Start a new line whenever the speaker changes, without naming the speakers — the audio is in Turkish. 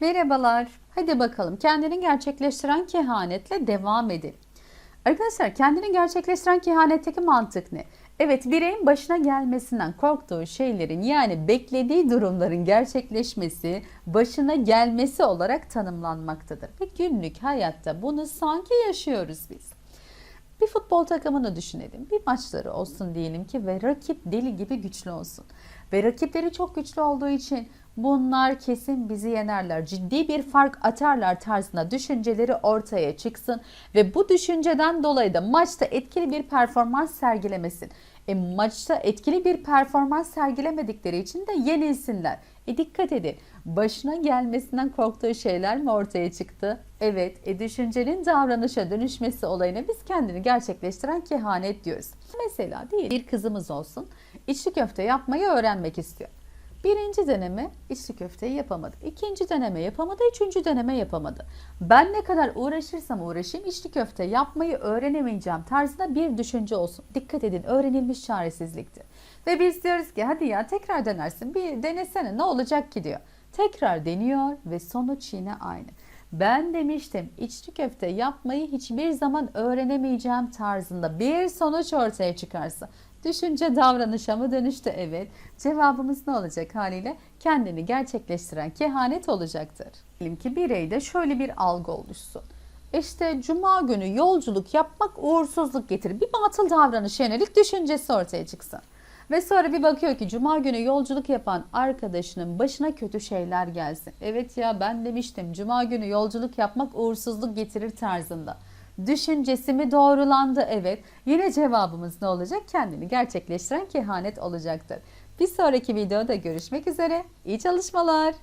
Merhabalar. Hadi bakalım kendini gerçekleştiren kehanetle devam edelim. Arkadaşlar kendini gerçekleştiren kehanetteki mantık ne? Evet bireyin başına gelmesinden korktuğu şeylerin yani beklediği durumların gerçekleşmesi, başına gelmesi olarak tanımlanmaktadır. Ve günlük hayatta bunu sanki yaşıyoruz biz. Bir futbol takımını düşünelim. Bir maçları olsun diyelim ki ve rakip deli gibi güçlü olsun. Ve rakipleri çok güçlü olduğu için bunlar kesin bizi yenerler. Ciddi bir fark atarlar tarzında düşünceleri ortaya çıksın ve bu düşünceden dolayı da maçta etkili bir performans sergilemesin. E, maçta etkili bir performans sergilemedikleri için de yenilsinler. E dikkat edin. Başına gelmesinden korktuğu şeyler mi ortaya çıktı? Evet, e, düşüncenin davranışa dönüşmesi olayına biz kendini gerçekleştiren kehanet diyoruz. Mesela değil bir kızımız olsun, içli köfte yapmayı öğrenmek istiyor. Birinci deneme içli köfteyi yapamadı. İkinci deneme yapamadı. Üçüncü deneme yapamadı. Ben ne kadar uğraşırsam uğraşayım içli köfte yapmayı öğrenemeyeceğim tarzında bir düşünce olsun. Dikkat edin öğrenilmiş çaresizliktir. Ve biz diyoruz ki hadi ya tekrar denersin bir denesene ne olacak ki diyor. Tekrar deniyor ve sonuç yine aynı. Ben demiştim içli köfte yapmayı hiçbir zaman öğrenemeyeceğim tarzında bir sonuç ortaya çıkarsa Düşünce davranışa mı dönüştü? Evet. Cevabımız ne olacak haliyle? Kendini gerçekleştiren kehanet olacaktır. Diyelim ki bireyde şöyle bir algı oluşsun. İşte cuma günü yolculuk yapmak uğursuzluk getirir. Bir batıl davranış yönelik düşüncesi ortaya çıksın. Ve sonra bir bakıyor ki cuma günü yolculuk yapan arkadaşının başına kötü şeyler gelsin. Evet ya ben demiştim cuma günü yolculuk yapmak uğursuzluk getirir tarzında. Düşüncesi mi doğrulandı? Evet. Yine cevabımız ne olacak? Kendini gerçekleştiren kehanet olacaktır. Bir sonraki videoda görüşmek üzere. İyi çalışmalar.